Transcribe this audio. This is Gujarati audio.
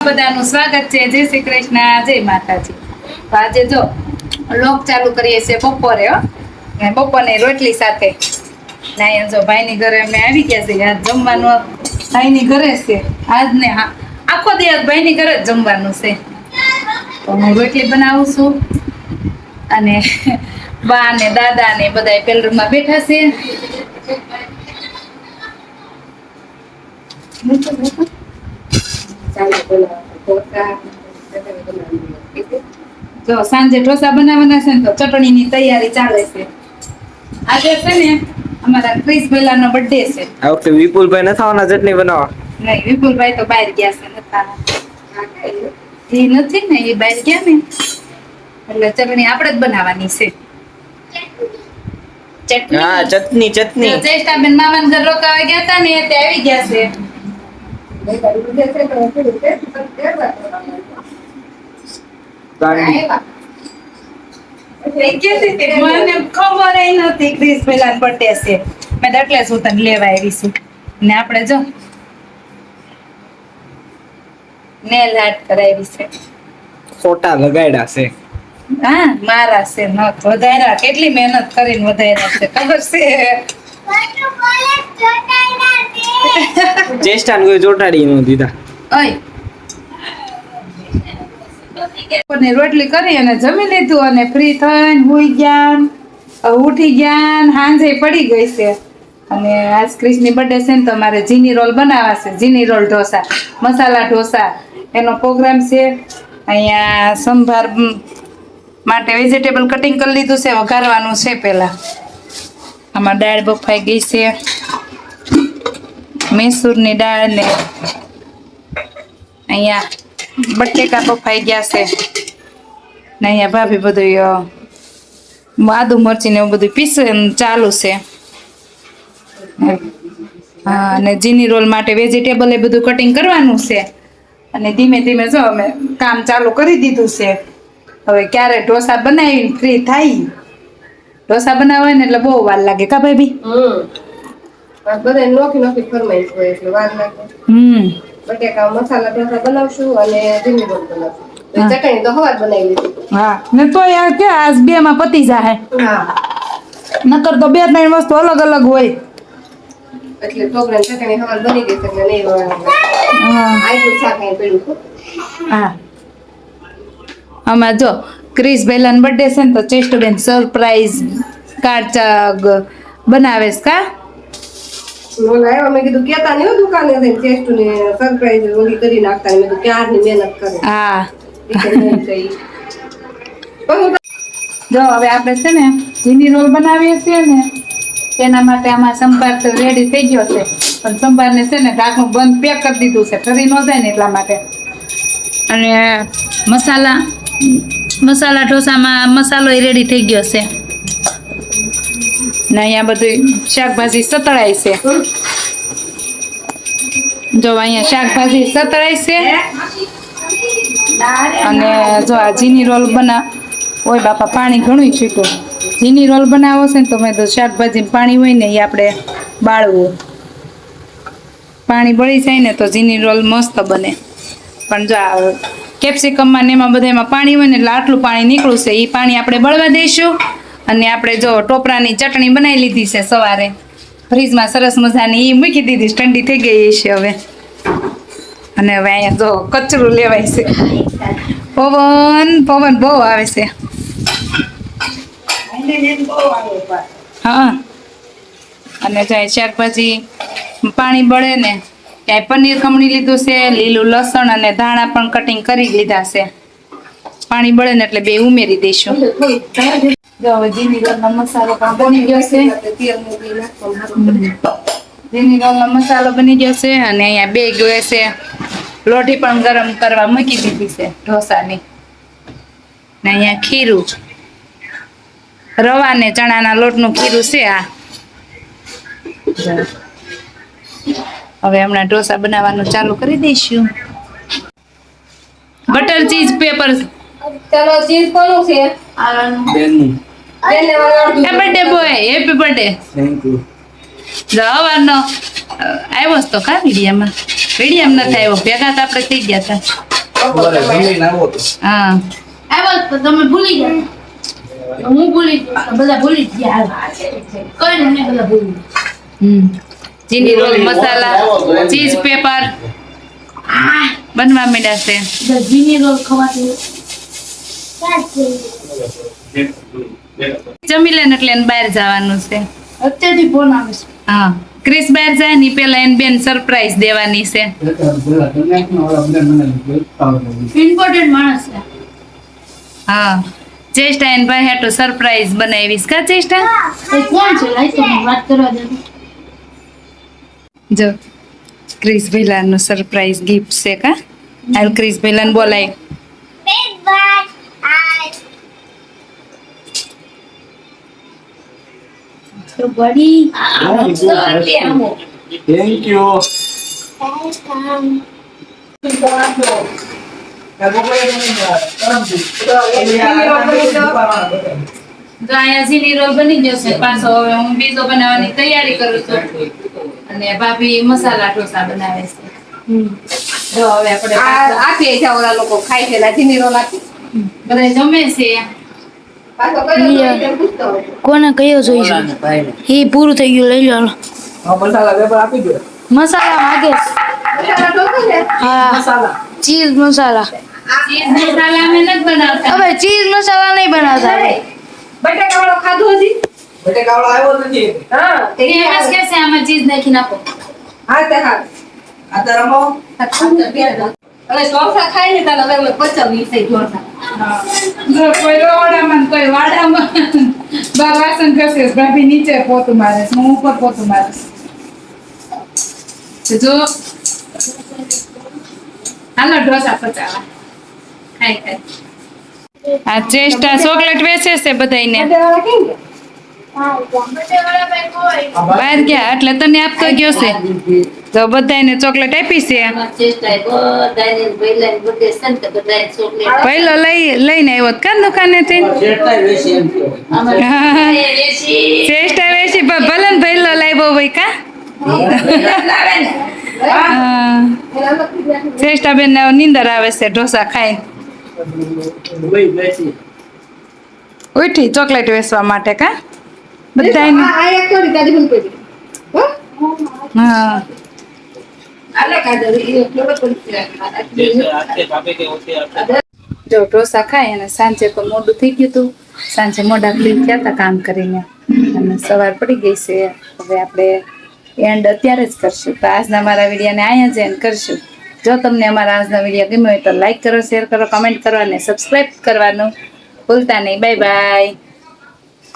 બધાનું સ્વાગત છે. જય શ્રી કૃષ્ણ. જય માતાજી. આજે જો લોક ચાલુ કરીએ છીએ બપોરે, હો. બપોરની રોટલી સાથે. ને જો ભાઈની ઘરે અમે આવી ગયા છીએ. આજ જમવાનું ભાઈની ઘરે છે. આજ ને આખો દિવસ ભાઈની ઘરે જ જમવાનું છે. તો હું રોટલી બનાવું છું. અને બા ને દાદા ને બધા પેલ રૂમમાં બેઠા છે. જો સાંજે ઢોસા બનાવવાના છે ને તો ચટણીની તૈયારી ચાલે છે. આજે છે ને અમારા ક્રિસ ભૈલાનો બર્થડે છે. આ વખતે વિપુલભાઈ નથી આવવાના ચટણી બનાવવા? નહીં વિપુલભાઈ તો બહાર ગયા છે નતા. એ નથી ને એ બહાર ગયા ને. એટલે ચટણી આપણે જ બનાવવાની છે. હા ચટણી ચટણી. ચટણી બેન ચેષ્ટાબેન મામાના ઘર રોકાવા ગયા હતા ને તે આવી ગયા છે. મને ખબર નહોતી ક્રિસ પહેલા birthday છે. મેં એટલે જ તને લેવા આવી છું. ને આપણે જો. નેલ આર્ટ કરાવી છે. ફોટા લગાડ્યા છે. હા મારા છે ન વધાર્યા. કેટલી મહેનત કરીને વધાર્યા છે. ખબર છે? ચેષ્ટાને કોઈ ચોટાડી ન દીધા ઓય રોટલી કરી અને જમી લીધું અને ફ્રી થઈને હોઈ ગયા ઉઠી ગયા સાંજે પડી ગઈ છે અને આજ ક્રિશની બર્થડે છે ને તો મારે જીની રોલ બનાવવા છે જીની રોલ ઢોસા મસાલા ઢોસા એનો પ્રોગ્રામ છે અહીંયા સંભાર માટે વેજીટેબલ કટિંગ કરી લીધું છે વઘારવાનું છે પહેલાં આમાં દાળ બફાઈ ગઈ છે મૈસૂરની દાળ ને અહીંયા બટેકા બફાઈ ગયા છે. ને અહીંયા ભાભી બધું આદુ મરચી ને એવું બધું પીસે ચાલુ છે. અને જીની રોલ માટે વેજીટેબલ એ બધું કટિંગ કરવાનું છે. અને ધીમે ધીમે જો અમે કામ ચાલુ કરી દીધું છે. હવે ક્યારે ઢોસા બનાવીને ફ્રી થાય. ઢોસા બનાવવા ને એટલે બહુ વાર લાગે, કા ભાઈ હમ. બધા નોખી નોખી ફરમાઈશ હોય એટલે વાર લાગે. હમ. બટેકા મસાલા ઢોસા બનાવશું અને ધીમી રોલ બનાવશું. ચટણી તો હવાર બનાવી લીધી. હા. ને તો યાર કે આ બે માં પતી જાય હા. નકર તો બે ત્રણ વસ્તુ અલગ અલગ હોય. એટલે ટોપરાની ચટણી હવાર બની ગઈ એટલે નહીં વળાવવાનું. હા. આટલું શાક અહીં પડ્યું હા. આમાં જો ક્રિસ બેલન બર્થડે છે ને તો ચેસ્ટબેન સરપ્રાઈઝ કાર્ડ બનાવે છે કા? હું આવ્યા મેં કીધું કેતા નહીં દુકાને જઈને ચેસ્ટ ને સરપ્રાઈઝ ઓલી કરી નાખતા મેં કીધું ક્યારની મહેનત કરે? હા. જો હવે આપણે છે ને જીની રોલ બનાવીએ છીએ ને તેના માટે આમાં સંભાર તો રેડી થઈ ગયો છે. પણ સંભારને છે ને ઢાંકણું બંધ પેક કરી દીધું છે. ઠરી ન જાય ને એટલા માટે. અને મસાલા મસાલા ઢોસામાં મસાલો રેડી થઈ ગયો છે. ને અહીંયા બધું શાકભાજી સતળાય છે. જો અહીંયા શાકભાજી સતળાય છે. અને જો આ જીની રોલ બના, ઓય બાપા, પાણી ઘણું છૂટું. જીની રોલ બનાવો છે ને તો મેં તો શાકભાજી પાણી હોય ને એ આપણે બાળવું. પાણી બળી જાય ને તો જીની રોલ મસ્ત બને. પણ જો આ કેપ્સિકમમાં ને એમાં બધામાં પાણી હોય ને એટલે આટલું પાણી નીકળું છે એ પાણી આપણે બળવા દઈશું. અને આપણે જો ટોપરાની ચટણી બનાવી લીધી છે સવારે. ફ્રીજમાં સરસ મજાની એ મૂકી દીધી ઠંડી થઈ ગઈ છે હવે. અને હવે અહીંયા જો કચરું લેવાય છે. પવન પવન બહુ આવે છે. હા. અને જાય શાકભાજી પાણી બળે ને ત્યાં પનીર ખમણી લીધું છે, લીલું લસણ અને ધાણા પણ કટિંગ કરી લીધા છે. પાણી બળે ને એટલે બે ઉમેરી દઈશું. જો જીની રોલનો મસાલો પણ બની ગયો છે તેલ મૂકી નાખવાનું. જીની રોલનો મસાલો બની ગયો છે અને અહીંયા બે ગયો છે લોઢી પણ ગરમ કરવા મૂકી દીધી છે ઢોસાની ને અહીંયા ખીરું રવા ને ચણાના લોટનું ખીરું છે આ હવે હમણાં ઢોસા બનાવવાનું ચાલુ કરી દઈશું બટર ચીઝ પેપર ચાલો ચીઝ કોનું છે બેનનું birthday boy happy birthday thank you સવારનો આવ્યો તો કા વિડીયામાં? વિડીયામાં નથી આવ્યો. ભેગા તો આપણે થઈ ગયા હતા. હા. આવ્યા તો તમે ભૂલી ગયા. હું ભૂલી બધા ભૂલી ગયા. હાલ. કઈ બધા ભૂલી હમ. ચીની રોલ મસાલા ચીઝ પેપર બનવા માંડ્યા છે. જીની રોલ ખવાતી જમી લે એટલે એને બહાર જવાનું છે. અત્યારથી ફોન આવે છે. હા. ક્રિસ બહાર જાય ને પેલા એને બેન સરપ્રાઈઝ દેવાની છે. ઇમ્પોર્ટન્ટ માણસ છે. હા. ચેષ્ટા એને ભાઈ હેઠો સરપ્રાઈઝ બનાવીશ. કા ચેષ્ટા કોણ છે? લાઈ તો વાત કરવા દે. જો. ક્રિસ ભૈલાનું સરપ્રાઈઝ ગિફ્ટ છે કા? હાલ ક્રિસ ભૈલાને બોલાય. તો બડી થેન્ક યુ બની જશે પાછો હવે હું બીજો બનાવવાની તૈયારી કરું છું. અને ભાભી મસાલા ઢોસા બનાવે છે. જો હવે આપણે આ છે ઓલા લોકો ખાય છે બધા જમે છે. કોને કયો જોઈશું એ પૂરું થઈ ગયું લઈ લો મસાલા પેપર આપી દો મસાલા માગે? હા. ચીઝ મસાલા. હવે ચીઝ મસાલા નહીં બનાવતા નહીં. બટાકાવાળો ખાધો હજી? બટેકાવાળો આવ્યો નથી હા તે એમ આમાં ચીઝ નાખી નાખો. હા તે હા. આ તો રમો. અને સોસા ખાઈ ને હવે પચાવી થઈ ઢોસા જો કોઈ રોડામાં કોઈ વાડામાં. બા વાસણ કરશે. ભાભી નીચે પોતું મારે હું ઉપર પોતું મારે જો. હાલો ઢોસા પચાવા. ખાઈ ખાઈ. આ ચેસ્ટા ચોકલેટ વેચે છે ગયા? બહાર ગયા એટલે તને આપતો ગયો છે? તો બધાયને ચોકલેટ આપી છે? પહેલો લઈ લઈને આવ્યો તો દુકાને દુકાનેથી હા. ચેસ્ટા વેચી પણ ભલે ને પહેલો લાવ્યો ભાઈ કા? દે. બેન નીંદર આવે છે ઢોસા ખાઈ ઉઠી ચોકલેટ વેચવા માટે કા? બધાયને આ- એક થોડી તારી બંધ કરી. હો? હા. પડી. જો ઢોસા ખાય અને સાંજે તો મોડું થઈ ગયું હતું સાંજે મોડા ફ્રી થયા હતા કામ કરીને. અને સવાર પડી ગઈ છે. હવે આપણે એન્ડ અત્યારે જ કરશું. તો આજના મારા વિડીયાને અહીંયા જ એન્ડ કરશું. જો તમને અમારા આજના વીડિયો ગમ્યો હોય તો લાઈક કરો શેર કરો કમેન્ટ કરો અને સબસ્ક્રાઈબ કરવાનું ભૂલતા નહીં. Bye bye